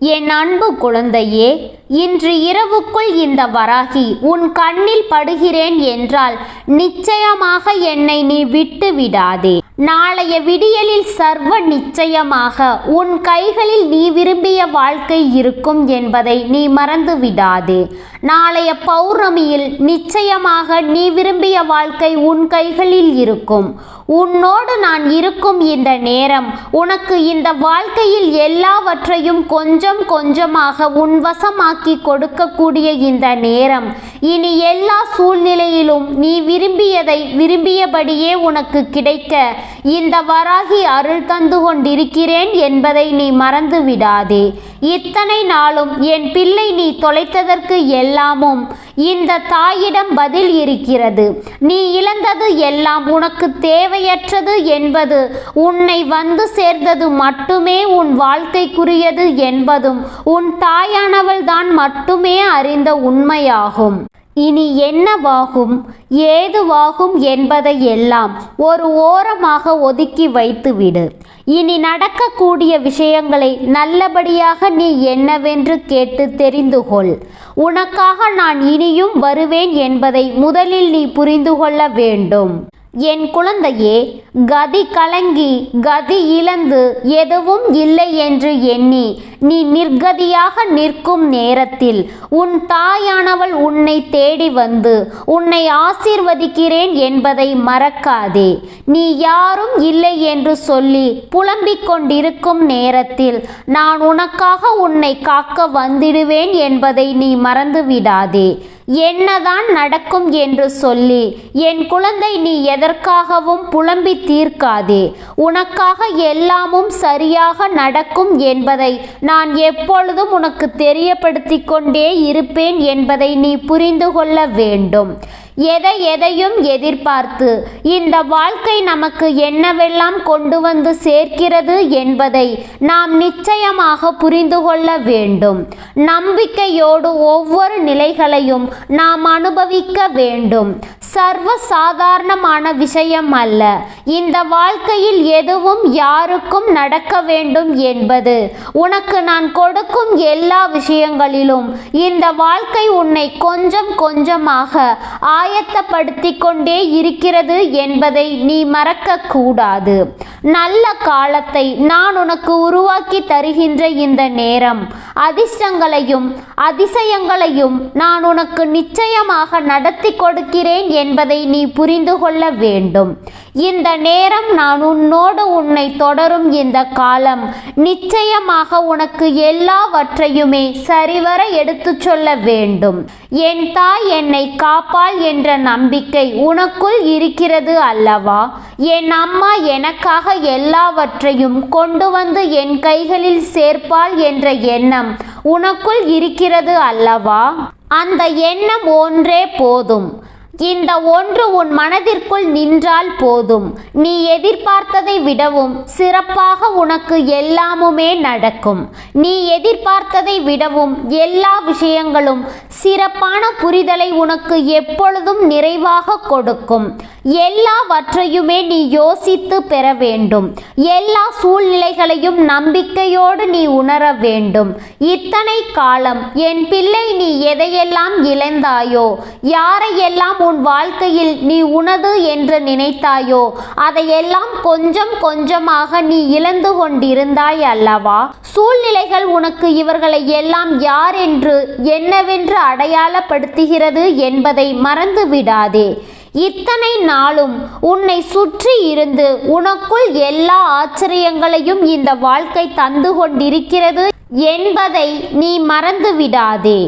என் அன்பு குழந்தையே இன்று இரவுக்குள் இந்த வராகி உன் கண்ணில் படுகிறேன் என்றால் நிச்சயமாக என்னை நீ விட்டு விடாதே. நாளைய விடியலில் சர்வ நிச்சயமாக உன் கைகளில் நீ விரும்பிய வாழ்க்கை இருக்கும் என்பதை நீ மறந்து விடாதே. நாளைய பௌர்ணமியில் நிச்சயமாக நீ விரும்பிய வாழ்க்கை உன் கைகளில் இருக்கும். உன்னோடு நான் இருக்கும் இந்த நேரம் உனக்கு இந்த வாழ்க்கையில் எல்லாவற்றையும் கொஞ்சம் கொஞ்சமாக உன் வசமாக்கி கொடுக்கக்கூடிய இந்த நேரம். இனி எல்லா சூழ்நிலையிலும் நீ விரும்பியதை விரும்பியபடியே உனக்கு கிடைக்க. இந்த வராகி அருள் தந்து கொண்டிருக்கிறேன் என்பதை நீ மறந்து விடாதே இத்தனை நாளும் என் பிள்ளை நீ தொலைத்ததற்கு எல்லாமும். இந்த தாயிடம் பதில் இருக்கிறது. நீ இழந்தது எல்லாம் உனக்கு தேவையற்றது என்பது. உன்னை வந்து சேர்ந்தது மட்டுமே உன் வாழ்க்கைக்குரியது என்பதும். உன் தாயானவள் தான் மட்டுமே அறிந்த உண்மையாகும். இனி என்னவாகும்? ஏதுவாகும் என்பதை எல்லாம் ஒரு ஓரமாக ஒதுக்கி வைத்துவிடு. இனி நடக்கக்கூடிய விஷயங்களை நல்லபடியாக நீ என்னவென்று கேட்டு தெரிந்து கொள். உனக்காக நான் இனியும் வருவேன் என்பதை முதலில் நீ புரிந்து கொள்ள வேண்டும். என் குழந்தையே கதி கலங்கி கதி இழந்து எதுவும் இல்லை என்று எண்ணி நீ நிர்கதியாக நிற்கும் நேரத்தில் உன் தாயானவள் உன்னை தேடி வந்து உன்னை ஆசீர்வதிக்கிறேன் என்பதை மறக்காதே. நீ யாரும் இல்லை என்று சொல்லி புலம்பிக் கொண்டிருக்கும் நேரத்தில் நான் உனக்காக உன்னை காக்க வந்திடுவேன் என்பதை நீ மறந்து விடாதே என்னதான் நடக்கும் என்று சொல்லி என் குழந்தை நீ எதற்காகவும் புலம்பி தீர்க்காதே. உனக்காக எல்லாமும் சரியாக நடக்கும் என்பதை நான் எப்பொழுதும் உனக்கு தெரியப்படுத்தி கொண்டே இருப்பேன் என்பதை நீ புரிந்து கொள்ள வேண்டும். எதை எதையும் எதிர்பார்த்து. இந்த வாழ்க்கை நமக்கு என்னவெல்லாம் கொண்டு வந்து சேர்க்கிறது என்பதை நாம் நிச்சயமாக புரிந்து கொள்ள வேண்டும். நம்பிக்கையோடு ஒவ்வொரு நிலைகளையும் நாம் அனுபவிக்க வேண்டும். சர்வ சாதாரணமான விஷயம் அல்ல. இந்த வாழ்க்கையில் எதுவும் யாருக்கும் நடக்க வேண்டும் என்பது. உனக்கு நான் கொடுக்கும் எல்லா விஷயங்களிலும் இந்த வாழ்க்கை உன்னை கொஞ்சம் கொஞ்சமாக ஆயத்தப்படுத்தி கொண்டே இருக்கிறது என்பதை நீ மறக்க கூடாது நல்ல காலத்தை நான் உனக்கு உருவாக்கி தருகின்ற இந்த நேரம். அதிர்ஷ்டங்களையும் அதிசயங்களையும் நான் உனக்கு நிச்சயமாக நடத்தி கொடுக்கிறேன் என்பதை நீ புரிந்து கொள்ள வேண்டும். இந்த நேரம் நான் உன்னோடு உன்னை தொடரும் இந்த காலம் நிச்சயமாக உனக்கு எல்லாவற்றையுமே சரிவர எடுத்துச் சொல்ல வேண்டும். என் தாய் என்னை காப்பாள் என்ற நம்பிக்கை உனக்குள் இருக்கிறது அல்லவா? என் அம்மா எனக்காக எல்லாவற்றையும் கொண்டு வந்து என் கைகளில் சேர்ப்பாள் என்ற எண்ணம் உனக்குள் இருக்கிறது அல்லவா? அந்த எண்ணம் ஒன்றே போதும். இந்த ஒன்று உன் மனதிற்குள் நின்றால் போதும். நீ எதிர்பார்த்ததை விடவும் சிறப்பாக உனக்கு எல்லாமுமே நடக்கும். நீ எதிர்பார்த்ததை விடவும் எல்லா விஷயங்களும் சிறப்பான புரிதலை உனக்கு எப்பொழுதும் நிறைவாக கொடுக்கும். எல்லாவற்றையுமே நீ யோசித்து பெற வேண்டும். எல்லா சூழ்நிலைகளையும் நம்பிக்கையோடு நீ உணர வேண்டும். இத்தனை காலம் என் பிள்ளை நீ எதையெல்லாம் இழந்தாயோ யாரையெல்லாம் உன் வாழ்க்கையில் நீ உனது என்று நினைத்தாயோ அதையெல்லாம் கொஞ்சம் கொஞ்சமாக நீ இழந்து கொண்டிருந்தாய் அல்லவா? சூழ்நிலைகள் உனக்கு இவர்களை எல்லாம் யார் என்று என்னவென்று அடையாளப்படுத்துகிறது என்பதை மறந்து விடாதே இத்தனை நாளும் உன்னை சுற்றி இருந்து உனக்குள் எல்லா ஆச்சரியங்களையும் இந்த வாழ்க்கை தந்து கொண்டிருக்கிறது என்பதை நீ மறந்து விடாதே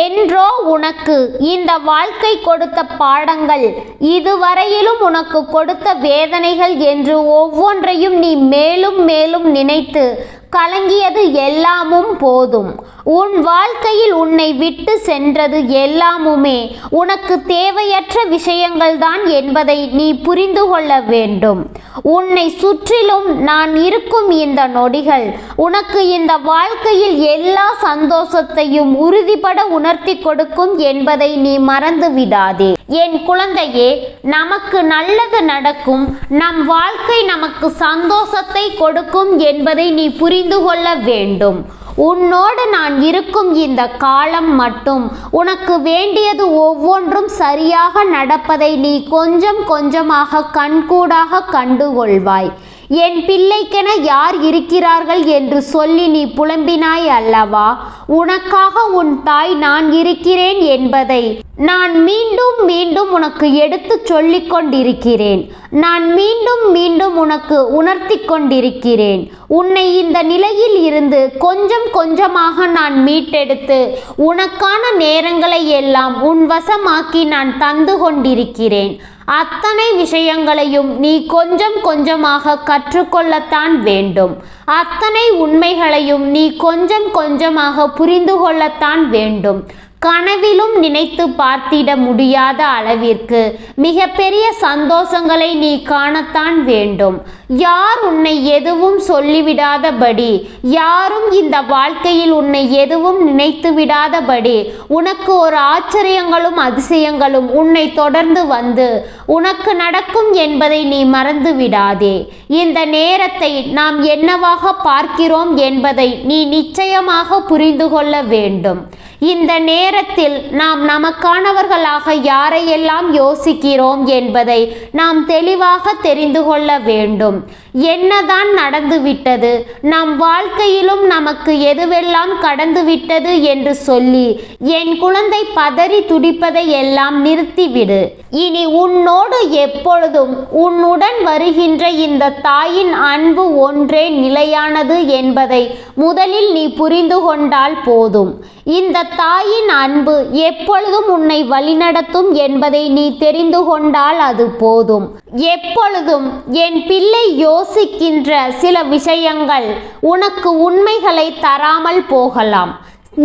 என்றோ உனக்கு இந்த வாழ்க்கை கொடுத்த பாடங்கள் இதுவரையிலும் உனக்கு கொடுத்த வேதனைகள் என்று ஒவ்வொன்றையும் நீ மேலும் மேலும் நினைத்து கலங்கியது எல்லாமும் போதும். உன் வாழ்க்கையில் உன்னை விட்டு சென்றது எல்லாமுமே. உனக்கு தேவையற்ற விஷயங்கள்தான் என்பதை நீ புரிந்து கொள்ள வேண்டும். உன்னை சுற்றிலும் நான் இருக்கும் இந்த நொடிகள் உனக்கு இந்த வாழ்க்கையில் எல்லா சந்தோஷத்தையும் உறுதிபட உணர்த்தி கொடுக்கும் என்பதை நீ மறந்து விடாதே. என் குழந்தையே நமக்கு நல்லது நடக்கும் நம் வாழ்க்கை நமக்கு சந்தோஷத்தை கொடுக்கும் என்பதை நீ புரிந்து கொள்ள வேண்டும். உன்னோடு நான் இருக்கும் இந்த காலம் மட்டும். உனக்கு வேண்டியது ஒவ்வொன்றும் சரியாக நடப்பதை நீ கொஞ்சம் கொஞ்சமாக கண்கூடாக கண்டுகொள்வாய். என் பிள்ளைக்கென யார் இருக்கிறார்கள் என்று சொல்லி நீ புலம்பினாய் அல்லவா? உனக்காக உன் தாய் நான் இருக்கிறேன் என்பதை நான் மீண்டும் மீண்டும் உனக்கு எடுத்துச் சொல்லிக் கொண்டிருக்கிறேன். நான் மீண்டும் மீண்டும் உனக்கு உணர்த்தி கொண்டிருக்கிறேன். உன்னை இந்த நிலையில் இருந்து கொஞ்சம் கொஞ்சமாக நான் மீட்டெடுத்து உனக்கான நேரங்களை எல்லாம் உன் வசமாக்கி நான் தந்து கொண்டிருக்கிறேன். அத்தனை விஷயங்களையும் நீ கொஞ்சம் கொஞ்சமாக கற்றுக்கொள்ளத்தான் வேண்டும். அத்தனை உண்மைகளையும் நீ கொஞ்சம் கொஞ்சமாக புரிந்து கொள்ளத்தான் வேண்டும். கனவிலும் நினைத்து பார்த்திட முடியாத அளவிற்கு மிகப்பெரிய சந்தோஷங்களை நீ காணத்தான் வேண்டும். யார் உன்னை எதுவும் சொல்லிவிடாதபடி யாரும் இந்த வாழ்க்கையில் உன்னை எதுவும் நினைத்து விடாதபடி உனக்கு ஒரு ஆச்சரியங்களும் அதிசயங்களும் உன்னை தொடர்ந்து வந்து உனக்கு நடக்கும் என்பதை நீ மறந்து விடாதே. இந்த நேரத்தை நாம் என்னவாக பார்க்கிறோம் என்பதை நீ நிச்சயமாக புரிந்து கொள்ள வேண்டும். இந்த நேரத்தில் நாம் நமக்கானவர்களாக யாரையெல்லாம் யோசிக்கிறோம் என்பதை நாம் தெளிவாக தெரிந்து கொள்ள வேண்டும். என்னதான் நடந்துவிட்டது? நம் வாழ்க்கையிலும் நமக்கு எதுவெல்லாம் கடந்துவிட்டது என்று சொல்லி என் குழந்தை பதறி துடிப்பதை எல்லாம் நிறுத்திவிடு. இனி உன்னோடு எப்பொழுதும் உன்னுடன் வருகின்ற இந்த தாயின் அன்பு ஒன்றே நிலையானது என்பதை முதலில் நீ புரிந்து கொண்டால் போதும். இந்த தாயின் அன்பு எப்பொழுதும் உன்னை வழிநடத்தும் என்பதை நீ தெரிந்து கொண்டால் அது போதும். எப்பொழுதும் என் பிள்ளை யோசிக்கின்ற சில விஷயங்கள் உனக்கு உண்மைகளை தராமல் போகலாம்.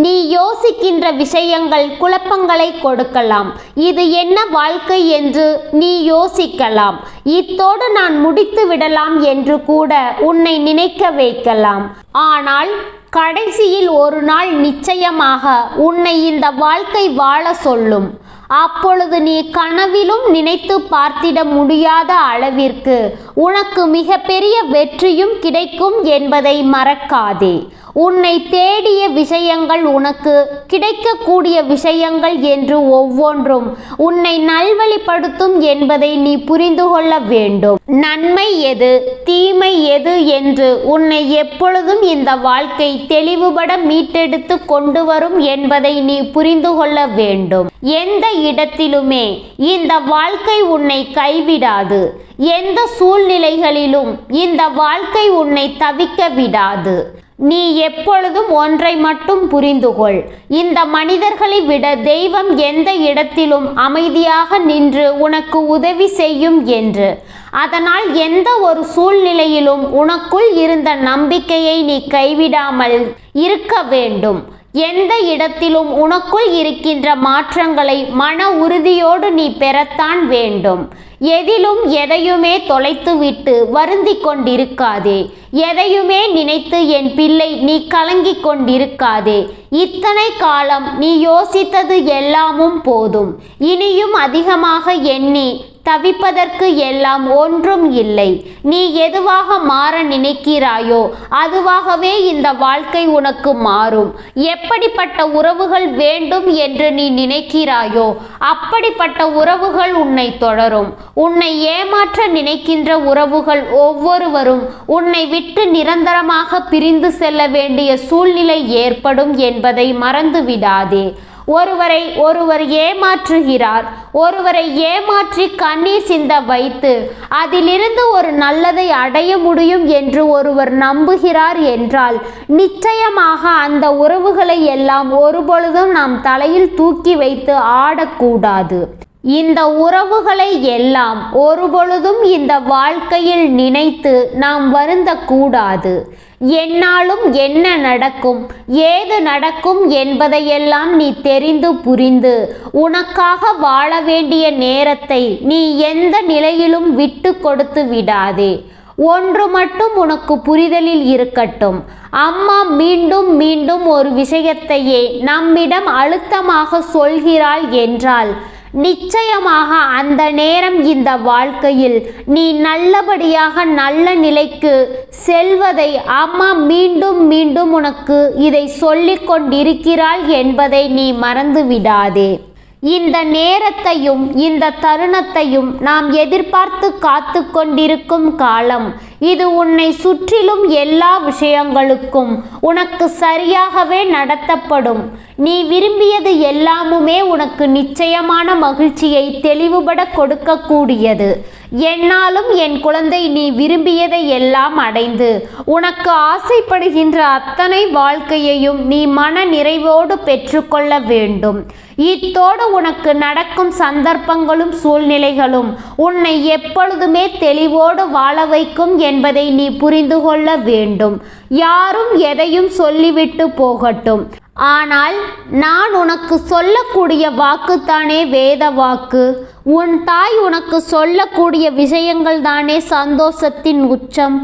நீ யோசிக்கின்ற விஷயங்கள் குழப்பங்களை கொடுக்கலாம். இது என்ன வாழ்க்கை என்று நீ யோசிக்கலாம். இத்தோடு நான் முடித்து விடலாம் என்று கூட உன்னை நினைக்க வைக்கலாம். ஆனால் கடைசியில் ஒரு நாள் நிச்சயமாக உன்னை இந்த வாழ்க்கை வாழ சொல்லும். அப்பொழுது நீ கனவிலும் நினைத்து பார்த்திட முடியாத அளவிற்கு உனக்கு மிகப்பெரிய வெற்றியும் கிடைக்கும் என்பதை மறக்காதே. உன்னை தேடிய விஷயங்கள் உனக்கு கிடைக்கக்கூடிய விஷயங்கள் என்று ஒவ்வொன்றும் உன்னை நல்வழிப்படுத்தும் என்பதை நீ புரிந்து கொள்ள வேண்டும். நன்மை எது தீமை எது என்று உன்னை எப்பொழுதும் இந்த வாழ்க்கை தெளிவுபட மீட்டெடுத்து கொண்டு வரும் என்பதை நீ புரிந்து கொள்ள வேண்டும். எந்த இடத்திலுமே இந்த வாழ்க்கை உன்னை கைவிடாது. எந்த சூழ்நிலைகளிலும் இந்த வாழ்க்கை உன்னை தவிக்க விடாது. நீ எப்பொழுதும் ஒன்றை மட்டும் புரிந்துகொள் இந்த மனிதர்களை விட தெய்வம் எந்த இடத்திலும் அமைதியாக நின்று உனக்கு உதவி செய்யும் என்று. அதனால் எந்த ஒரு சூழ்நிலையிலும் உனக்குள் இருந்த நம்பிக்கையை நீ கைவிடாமல் இருக்க வேண்டும். எந்த இடத்திலும் உனக்குள் இருக்கின்ற மாற்றங்களை மன உறுதியோடு நீ பெறத்தான் வேண்டும். எதிலும் எதையுமே தொலைத்துவிட்டு வருந்திக் கொண்டிருக்காதே எதையுமே நினைத்து என் பிள்ளை நீ கலங்கிக் கொண்டிருக்காதே இத்தனை காலம் நீ யோசித்தது எல்லாமும் போதும். இனியும் அதிகமாக எண்ணி தவிப்பதற்கு எல்லாம் ஒன்றும் இல்லை. நீ எதுவாக மாற நினைக்கிறாயோ அதுவாகவே இந்த வாழ்க்கை உனக்கு மாறும். எப்படிப்பட்ட உறவுகள் வேண்டும் என்று நீ நினைக்கிறாயோ அப்படிப்பட்ட உறவுகள் உன்னை தொடரும். உன்னை ஏமாற்ற நினைக்கின்ற உறவுகள் ஒவ்வொருவரும் உன்னை விட்டு நிரந்தரமாக பிரிந்து செல்ல வேண்டிய சூழ்நிலை ஏற்படும் என்பதை மறந்து விடாதே ஒருவரை ஒருவர் ஏமாற்றுகிறார் ஒருவரை ஏமாற்றி கண்ணீர் சிந்த வைத்து அதிலிருந்து ஒரு நல்லதை அடைய முடியும் என்று ஒருவர் நம்புகிறார் என்றால் நிச்சயமாக அந்த உறவுகளை எல்லாம் ஒருபொழுதும் நாம் தலையில் தூக்கி வைத்து ஆடக்கூடாது. இந்த உறவுகளை எல்லாம் ஒருபொழுதும் இந்த வாழ்க்கையில் நினைத்து நாம் வருந்தக்கூடாது. என்னாலும் என்ன நடக்கும் ஏது நடக்கும் என்பதையெல்லாம் நீ தெரிந்து புரிந்து உனக்காக வாழ வேண்டிய நேரத்தை நீ எந்த நிலையிலும் விட்டு கொடுத்து விடாதே. ஒன்று மட்டும் உனக்கு புரிதலில் இருக்கட்டும். அம்மா மீண்டும் மீண்டும் ஒரு விஷயத்தையே நம்மிடம் அழுத்தமாக சொல்கிறாள் என்றால் நிச்சயமாக அந்த நேரம் இந்த வாழ்க்கையில் நீ நல்லபடியாக நல்ல நிலைக்கு செல்வதை அம்மா மீண்டும் மீண்டும் உனக்கு இதை சொல்லிக் கொண்டிருக்கிறாள் என்பதை நீ மறந்து விடாதே. இந்த நேரத்தையும் இந்த தருணத்தையும் நாம் எதிர்பார்த்து காத்து கொண்டிருக்கும் காலம் இது உன்னை சுற்றிலும் எல்லா விஷயங்களுக்கும் உனக்கு சரியாகவே நடத்தப்படும். நீ விரும்பியது எல்லாமுமே உனக்கு நிச்சயமான மகிழ்ச்சியை தெளிவுபட கொடுக்கக்கூடியது. என்னாலும் என் குழந்தை நீ விரும்பியதை எல்லாம் அடைந்து. உனக்கு ஆசைப்படுகின்ற அத்தனை வாழ்க்கையையும் நீ மன நிறைவோடு பெற்றுக்கொள்ள வேண்டும். இத்தோடு உனக்கு நடக்கும் சந்தர்ப்பங்களும் சூழ்நிலைகளும் உன்னை எப்பொழுதுமே தெளிவோடு வாழ வைக்கும் என்பதை நீ புரிந்து கொள்ள வேண்டும். யாரும் எதையும் சொல்லிவிட்டு போகட்டும். ஆனால் நான் உனக்கு சொல்லக்கூடிய வாக்குத்தானே வேத வாக்கு. உன் தாய் உனக்கு சொல்லக்கூடிய விஷயங்கள் தானே சந்தோஷத்தின் உச்சம்.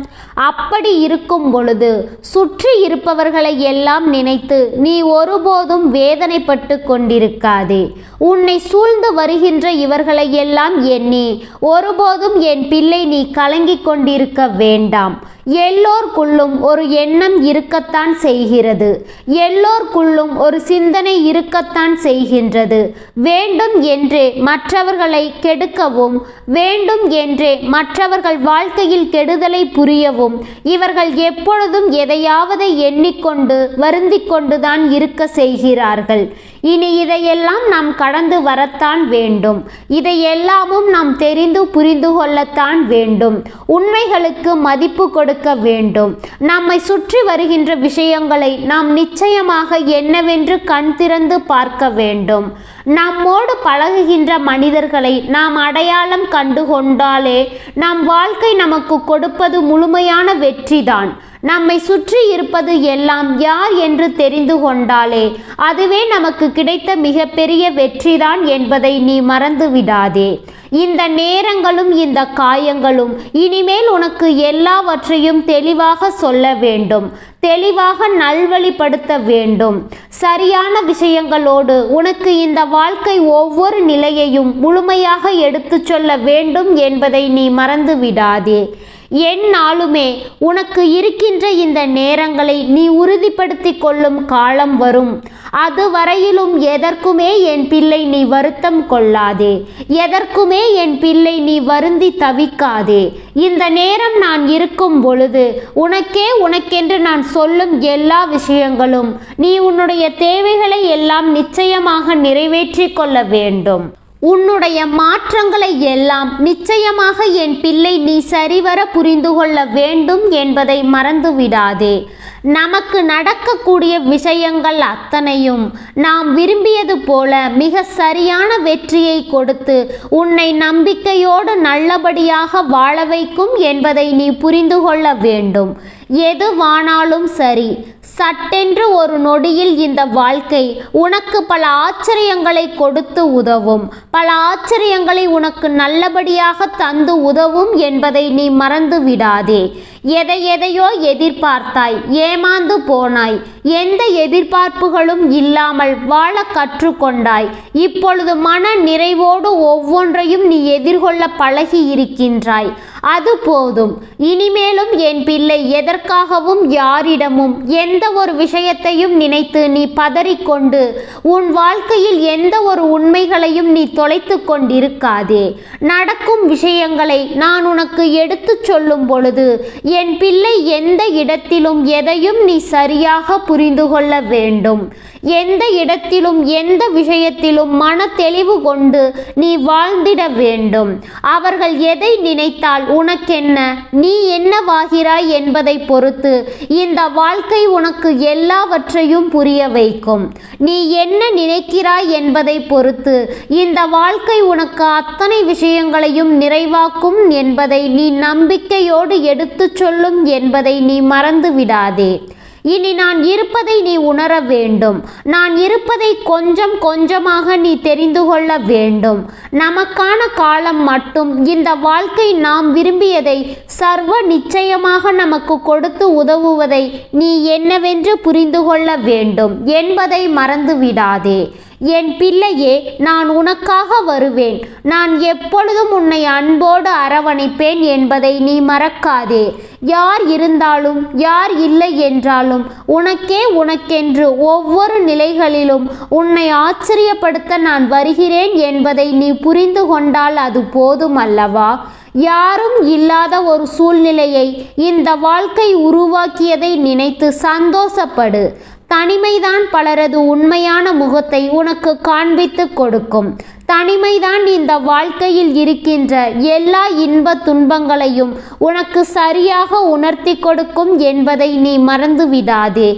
அப்படி இருக்கும் பொழுது சுற்றி இருப்பவர்களை எல்லாம் நினைத்து நீ ஒருபோதும் வேதனைப்பட்டு கொண்டிருக்காதே. உன்னை சூழ்ந்து வருகின்ற இவர்களை எல்லாம் எண்ணி ஒருபோதும் என் பிள்ளை நீ கலங்கிக் கொண்டிருக்க வேண்டாம். எல்லோர்க்குள்ளும் ஒரு எண்ணம் இருக்கத்தான் செய்கிறது. எல்லோர்க்குள்ளும் ஒரு சிந்தனை இருக்கத்தான் செய்கின்றது. வேண்டும் என்றே மற்றவர்களை கெடுக்கவும் வேண்டும் என்றே மற்றவர்கள் வாழ்க்கையில் கெடுதலை புரியவும் இவர்கள் எப்பொழுதும் எதையாவது எண்ணிக்கொண்டு வருந்திக் கொண்டுதான் இருக்க செய்கிறார்கள். இனி இதையெல்லாம் நாம் கடந்து வரத்தான் வேண்டும். இதை எல்லாமும் நாம் தெரிந்து புரிந்து கொள்ளத்தான் வேண்டும். உண்மைகளுக்கு மதிப்பு கொடுக்க வேண்டும். நம்மை சுற்றி வருகின்ற விஷயங்களை நாம் நிச்சயமாக என்னவென்று கண் திறந்து பார்க்க வேண்டும். நம்மோடு பழகுகின்ற மனிதர்களை நாம் அடையாளம் கண்டு கொண்டாலே நம் வாழ்க்கை நமக்கு கொடுப்பது முழுமையான வெற்றிதான். நம்மை சுற்றி இருப்பது எல்லாம் யார் என்று தெரிந்து கொண்டாலே அதுவே நமக்கு கிடைத்த மிகப்பெரிய வெற்றிதான் என்பதை நீ மறந்து விடாதே. இந்த நேரங்களும் இந்த காயங்களும் இனிமேல் உனக்கு எல்லாவற்றையும் தெளிவாக சொல்ல வேண்டும். தெளிவாக நல்வழிப்படுத்த வேண்டும். சரியான விஷயங்களோடு உனக்கு இந்த வாழ்க்கை ஒவ்வொரு நிலையையும் முழுமையாக எடுத்துச் சொல்ல வேண்டும் என்பதை நீ மறந்து விடாதே. எந்நாளுமே உனக்கு இருக்கின்ற இந்த நேரங்களை நீ உறுதிப்படுத்தி கொள்ளும் காலம் வரும். அது வரையிலும் எதற்குமே என் பிள்ளை நீ வருத்தம் கொள்ளாதே. எதற்குமே என் பிள்ளை நீ வருந்தி தவிக்காதே. இந்த நேரம் நான் இருக்கும் பொழுது உனக்கே உனக்கென்று நான் சொல்லும் எல்லா விஷயங்களும் நீ உன்னுடைய தேவைகளை எல்லாம் நிச்சயமாக நிறைவேற்றிக் கொள்ள வேண்டும். உன்னுடைய மாற்றங்களை எல்லாம் நிச்சயமாக என் பிள்ளை நீ சரிவர புரிந்து கொள்ள வேண்டும் என்பதை மறந்து விடாதே நமக்கு நடக்கக்கூடிய விஷயங்கள் அத்தனையும் நாம் விரும்பியது போல மிக சரியான வெற்றியை கொடுத்து உன்னை நம்பிக்கையோடு நல்லபடியாக வாழ வைக்கும் என்பதை நீ புரிந்து கொள்ள வேண்டும். எதுவானாலும் சரி சட்டென்று ஒரு நொடியில் இந்த வாழ்க்கை உனக்கு பல ஆச்சரியங்களை கொடுத்து உதவும். பல ஆச்சரியங்களை உனக்கு நல்லபடியாக தந்து உதவும் என்பதை நீ மறந்து விடாதே. எதை எதையோ எதிர்பார்த்தாய் ஏமாந்து போனாய். எந்த எதிர்பார்ப்புகளும் இல்லாமல் வாழ கற்றுக்கொண்டாய். இப்பொழுது மன நிறைவோடு ஒவ்வொன்றையும் நீ எதிர்கொள்ள பழகி இருக்கின்றாய். அது போதும். இனிமேலும் என் பிள்ளை எதற்காகவும் யாரிடமும் எந்த ஒரு விஷயத்தையும் நினைத்து நீ பதறிக்கொண்டு உன் வாழ்க்கையில் எந்த ஒரு உண்மைகளையும் நீ தொலைத்து கொண்டிருக்காதே. நடக்கும் விஷயங்களை நான் உனக்கு எடுத்துச் சொல்லும் பொழுது என் பிள்ளை எந்த இடத்திலும் எதையும் நீ சரியாக புரிந்து கொள்ள வேண்டும். எந்த இடத்திலும் எந்த விஷயத்திலும் மன தெளிவு கொண்டு நீ வாழ்ந்திட வேண்டும். அவர்கள் எதை நினைத்தால் உனக்கென்ன நீ என்னவாகிறாய் என்பதை பொறுத்து இந்த வாழ்க்கை உனக்கு எல்லாவற்றையும் புரிய வைக்கும். நீ என்ன நினைக்கிறாய் என்பதை பொறுத்து இந்த வாழ்க்கை உனக்கு அத்தனை விஷயங்களையும் நிறைவாக்கும் என்பதை நீ நம்பிக்கையோடு எடுத்துச் சொல்லும் என்பதை நீ மறந்து விடாதே இனி நான் இருப்பதை நீ உணர வேண்டும். நான் இருப்பதை கொஞ்சம் கொஞ்சமாக நீ தெரிந்து கொள்ள வேண்டும். நமக்கான காலம் மட்டும். இந்த வாழ்க்கை நாம் விரும்பியதை சர்வ நிச்சயமாக நமக்கு கொடுத்து உதவுவதை நீ என்னவென்று புரிந்து கொள்ள வேண்டும் என்பதை மறந்து விடாதே என் பிள்ளையே நான் உனக்காக வருவேன். நான் எப்பொழுதும் உன்னை அன்போடு அரவணைப்பேன் என்பதை நீ மறக்காதே. யார் இருந்தாலும் யார் இல்லை என்றாலும் உனக்கே உனக்கென்று ஒவ்வொரு நிலைகளிலும் உன்னை ஆச்சரியப்படுத்த நான் வருகிறேன் என்பதை நீ புரிந்து கொண்டால் அது போதும் அல்லவா? யாரும் இல்லாத ஒரு சூழ்நிலையை இந்த வாழ்க்கை உருவாக்கியதை நினைத்து சந்தோஷப்படு. தனிமைதான் பலரது உண்மையான முகத்தை உனக்கு காண்பித்து கொடுக்கும். தனிமைதான் இந்த வாழ்க்கையில் இருக்கின்ற எல்லா இன்ப துன்பங்களையும் உனக்கு சரியாக உணர்த்தி கொடுக்கும் என்பதை நீ மறந்து விடாதே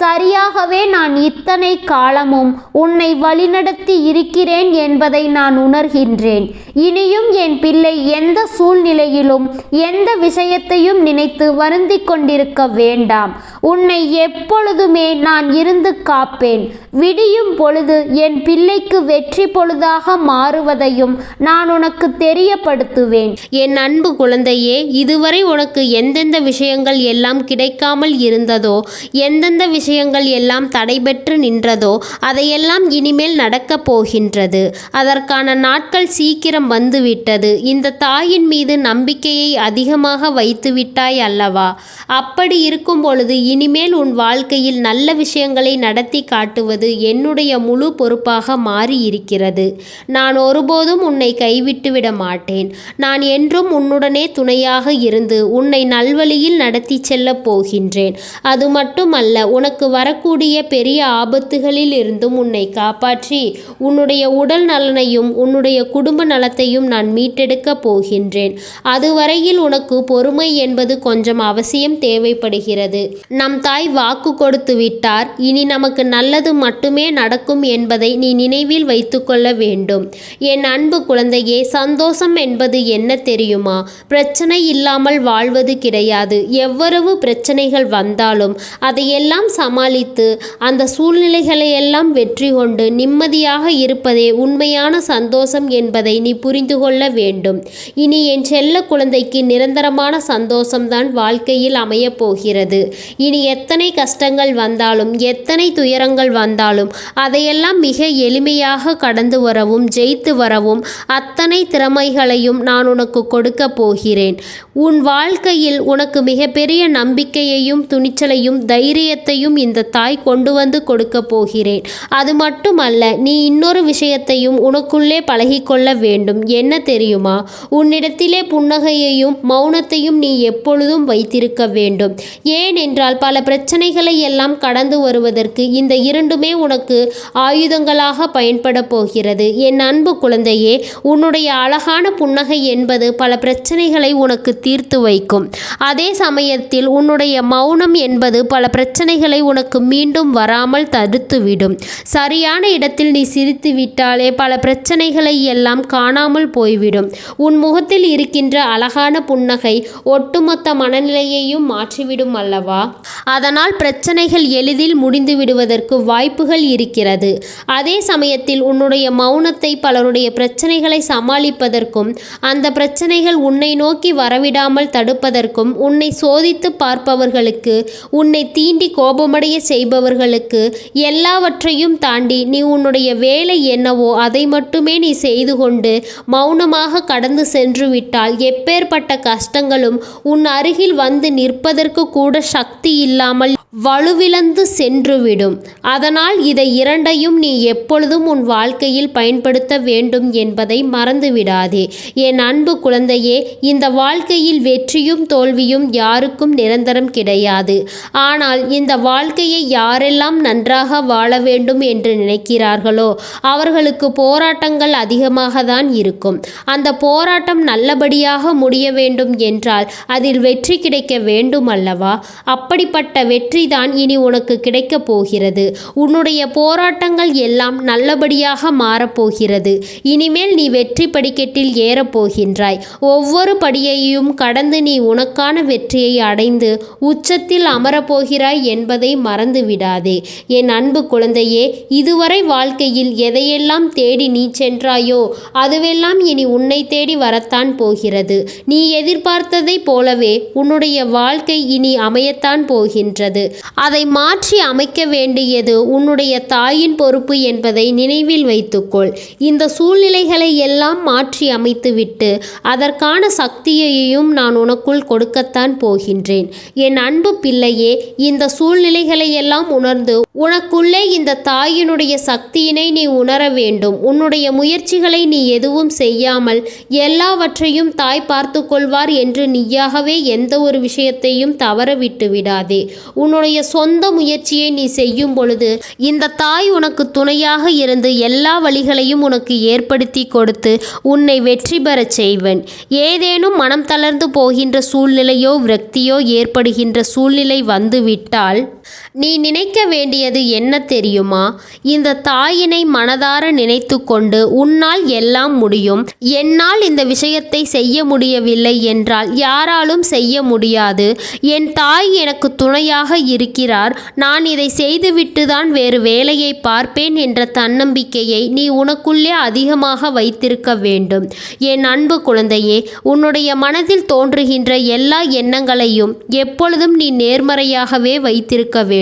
சரியாகவே நான் இத்தனை காலமும் உன்னை வழிநடத்தி இருக்கிறேன் என்பதை நான் உணர்கின்றேன். இனியும் என் பிள்ளை எந்த சூழ்நிலையிலும் எந்த விஷயத்தையும் நினைத்து வருந்தி கொண்டிருக்க வேண்டாம். உன்னை எப்பொழுதுமே நான் இருந்து காப்பேன். விடியும் பொழுது என் பிள்ளைக்கு வெற்றி பொழுதாக மாறுவதையும் நான் உனக்கு தெரியப்படுத்துவேன். என் அன்பு குழந்தையே இதுவரை உனக்கு எந்தெந்த விஷயங்கள் எல்லாம் கிடைக்காமல் இருந்ததோ எந்தெந்த விஷயங்கள் எல்லாம் தடைபெற்று நின்றதோ அதையெல்லாம் இனிமேல் நடக்கப் போகின்றது. அதற்கான நாட்கள் சீக்கிரம் வந்துவிட்டது. இந்த தாயின் மீது நம்பிக்கையை அதிகமாக வைத்து விட்டாய் அல்லவா? அப்படி இருக்கும் பொழுது இனிமேல் உன் வாழ்க்கையில் நல்ல விஷயங்களை நடத்தி காட்டுவது என்னுடைய முழு பொறுப்பாக மாறி இருக்கிறது நான் ஒருபோதும் உன்னை கைவிட்டு விட மாட்டேன் நான் என்றும் உன்னுடனே துணையாக இருந்து உன்னை நல்வழியில் நடத்தி செல்லப் போகின்றேன். அது மட்டுமல்ல உனக்கு வரக்கூடிய பெரிய ஆபத்துகளில் இருந்தும் உன்னை காப்பாற்றி உன்னுடைய உடல் நலனையும் உன்னுடைய குடும்ப நலத்தையும் நான் மீட்டெடுக்கப் போகின்றேன். அதுவரையில் உனக்கு பொறுமை என்பது கொஞ்சம் அவசியம் தேவைப்படுகிறது. நம் தாய் வாக்கு கொடுத்து விட்டார். இனி நமக்கு நல்லது மட்டுமே நடக்கும் என்பதை நீ நினைவில் வைத்துக்கொள்ள வேண்டும். என் அன்பு குழந்தையே சந்தோஷம் என்பது என்ன தெரியுமா? பிரச்சனை இல்லாமல் வாழ்வது கிடையாது. எவ்வளவு பிரச்சனைகள் வந்தாலும் அதையெல்லாம் சமாளித்து அந்த சூழ்நிலைகளை எல்லாம் வெற்றி கொண்டு நிம்மதியாக இருப்பதே உண்மையான சந்தோஷம் என்பதை நீ புரிந்து கொள்ள வேண்டும். இனி என் செல்ல குழந்தைக்கு நிரந்தரமான சந்தோஷம்தான் வாழ்க்கையில் அமையப் போகிறது. இனி எத்தனை கஷ்டங்கள் வந்தாலும் எத்தனை துயரங்கள் வந்தாலும் அதையெல்லாம் மிக எளிமையாக கடந்து வரவும் ஜெயித்து வரவும் அத்தனை திறமைகளையும் நான் உனக்கு கொடுக்க போகிறேன். உன் வாழ்க்கையில் உனக்கு மிகப்பெரிய நம்பிக்கையையும் துணிச்சலையும் தைரியத்தையும் இந்த தாய் கொண்டு வந்து கொடுக்க போகிறேன். அது மட்டுமல்ல நீ இன்னொரு விஷயத்தையும் உனக்குள்ளே பழகிக்கொள்ள வேண்டும். என்ன தெரியுமா? உன்னிடத்திலே புன்னகையையும் மௌனத்தையும் நீ எப்பொழுதும் வைத்திருக்க வேண்டும். ஏனென்றால் பல பிரச்சனைகளை எல்லாம் கடந்து வருவதற்கு இந்த இரண்டுமே உனக்கு ஆயுதங்களாக பயன்பட போகிறது. என் அன்பு குழந்தையே உன்னுடைய அழகான புன்னகை என்பது பல பிரச்சனைகளை உனக்கு தீர்த்து வைக்கும். அதே சமயத்தில் உன்னுடைய மௌனம் என்பது பல பிரச்சனைகளை உனக்கு மீண்டும் வராமல் தடுத்துவிடும். சரியான இடத்தில் நீ சிரித்து விட்டாலே பல பிரச்சனைகளை எல்லாம் காணாமல் போய்விடும். உன் முகத்தில் இருக்கின்ற அழகான புன்னகை ஒட்டுமொத்த மனநிலையையும் மாற்றிவிடும் அல்லவா? அதனால் பிரச்சனைகள் எளிதில் முடிந்து விடுவதற்கு வாய்ப்புகள் இருக்கிறது. அதே சமயத்தில் உன்னுடைய மௌனத்தை பலருடைய பிரச்சனைகளை சமாளிப்பதற்கும் அந்த பிரச்சனைகள் உன்னை நோக்கி வரவிடாமல் தடுப்பதற்கும் உன்னை சோதித்து பார்ப்பவர்களுக்கு உன்னை தீண்டி கோபமடைய செய்பவர்களுக்கு எல்லாவற்றையும் தாண்டி நீ உன்னுடைய வேலை என்னவோ அதை மட்டுமே நீ செய்து கொண்டு மௌனமாக கடந்து சென்று விட்டால் எப்பேற்பட்ட கஷ்டங்களும் உன் அருகில் வந்து நிற்பதற்கு கூட சக்தி இல்லாமல் வலுவிழந்து சென்றுவிடும். அதனால் இதை இரண்டையும் நீ எப்பொழுதும் உன் வாழ்க்கையில் பயன்படுத்த வேண்டும் என்பதை மறந்துவிடாதே. என் அன்பு குழந்தையே இந்த வாழ்க்கையில் வெற்றியும் தோல்வியும் யாருக்கும் நிரந்தரம் கிடையாது. ஆனால் இந்த வாழ்க்கையை யாரெல்லாம் நன்றாக வாழ வேண்டும் என்று நினைக்கிறார்களோ அவர்களுக்கு போராட்டங்கள் அதிகமாக தான் இருக்கும். அந்த போராட்டம் நல்லபடியாக முடிய வேண்டும் என்றால் அதில் வெற்றி கிடைக்க வேண்டும் அல்லவா? அப்படிப்பட்ட வெற்றி வெற்றிதான் இனி உனக்கு கிடைக்கப் போகிறது. உன்னுடைய போராட்டங்கள் எல்லாம் நல்லபடியாக மாறப்போகிறது இனிமேல் நீ வெற்றி படிக்கட்டில் ஏறப்போகின்றாய் ஒவ்வொரு படியையும் கடந்து நீ உனக்கான வெற்றியை அடைந்து உச்சத்தில் அமரப்போகிறாய் என்பதை மறந்து விடாதே என் அன்பு குழந்தையே இதுவரை வாழ்க்கையில் எதையெல்லாம் தேடி நீ சென்றாயோ அதுவெல்லாம் இனி உன்னை தேடி வரத்தான் போகிறது. நீ எதிர்பார்த்ததைப் போலவே உன்னுடைய வாழ்க்கை இனி அமையத்தான் போகின்றது. அதை மாற்றி அமைக்க வேண்டியது உன்னுடைய தாயின் பொறுப்பு என்பதை நினைவில் வைத்துக்கொள். இந்த சூழ்நிலைகளை எல்லாம் மாற்றி அமைத்துவிட்டு அதற்கான சக்தியையும் நான் உனக்குள் கொடுக்கத்தான் போகின்றேன். என் அன்பு பிள்ளையே இந்த சூழ்நிலைகளை எல்லாம் உணர்ந்து உனக்குள்ளே இந்த தாயினுடைய சக்தியினை நீ உணர வேண்டும். உன்னுடைய முயற்சிகளை நீ எதுவும் செய்யாமல் எல்லாவற்றையும் தாய் பார்த்து கொள்வார் என்று நீயாகவே எந்த ஒரு விஷயத்தையும் தவற விட்டு விடாதே உன்னுடைய சொந்த முயற்சியை நீ செய்யும் பொழுது இந்த தாய் உனக்கு துணையாக இருந்து எல்லா வழிகளையும் உனக்கு ஏற்படுத்தி கொடுத்து உன்னை வெற்றி பெறச் செய்வேன். ஏதேனும் மனம் தளர்ந்து போகின்ற சூழ்நிலையோ விரக்தியோ ஏற்படுகின்ற சூழ்நிலை வந்துவிட்டால் நீ நினைக்க வேண்டியது என்ன தெரியுமா? இந்த தாயினை மனதார நினைத்து கொண்டு உன்னால் எல்லாம் முடியும். என்னால் இந்த விஷயத்தை செய்ய முடியவில்லை என்றால் யாராலும் செய்ய முடியாது. என் தாய் எனக்கு துணையாக இருக்கிறார். நான் இதை செய்துவிட்டு தான் வேறு வேலையை பார்ப்பேன் என்ற தன்னம்பிக்கையை நீ உனக்குள்ளே அதிகமாக வைத்திருக்க வேண்டும். என் அன்பு குழந்தையே உன்னுடைய மனதில் தோன்றுகின்ற எல்லா எண்ணங்களையும் எப்பொழுதும் நீ நேர்மறையாகவே வைத்திருக்க வேண்டும்.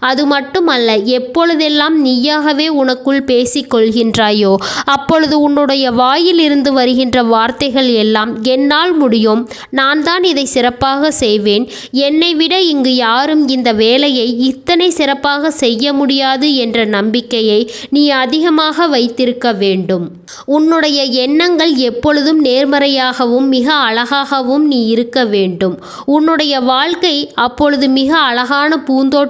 அது மட்டுமல்ல எப்பொழுதெல்லாம் நீயாகவே உனக்குள் பேசிக் கொள்கின்றாயோ அப்பொழுது உன்னுடைய வாயில் இருந்து வருகின்ற வார்த்தைகள் எல்லாம் என்னால் முடியும். நான் தான் இதை சிறப்பாக செய்வேன். என்னை விட இங்கு யாரும் இந்த வேலையை இத்தனை சிறப்பாக செய்ய முடியாது என்ற நம்பிக்கையை நீ அதிகமாக வைத்திருக்க வேண்டும். உன்னுடைய எண்ணங்கள் எப்பொழுதும் நேர்மறையாகவும் மிக அழகாகவும் நீ இருக்க வேண்டும். உன்னுடைய வாழ்க்கை அப்பொழுது மிக அழகான பூந்தோட்டம்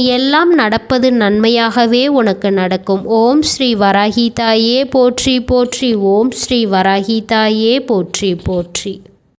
இனி எல்லாம் நடப்பது நன்மையாகவே உனக்கு நடக்கும். ஓம் ஸ்ரீ வராகி தாயே போற்றி போற்றி. ஓம் ஸ்ரீ வராகி தாயே போற்றி போற்றி.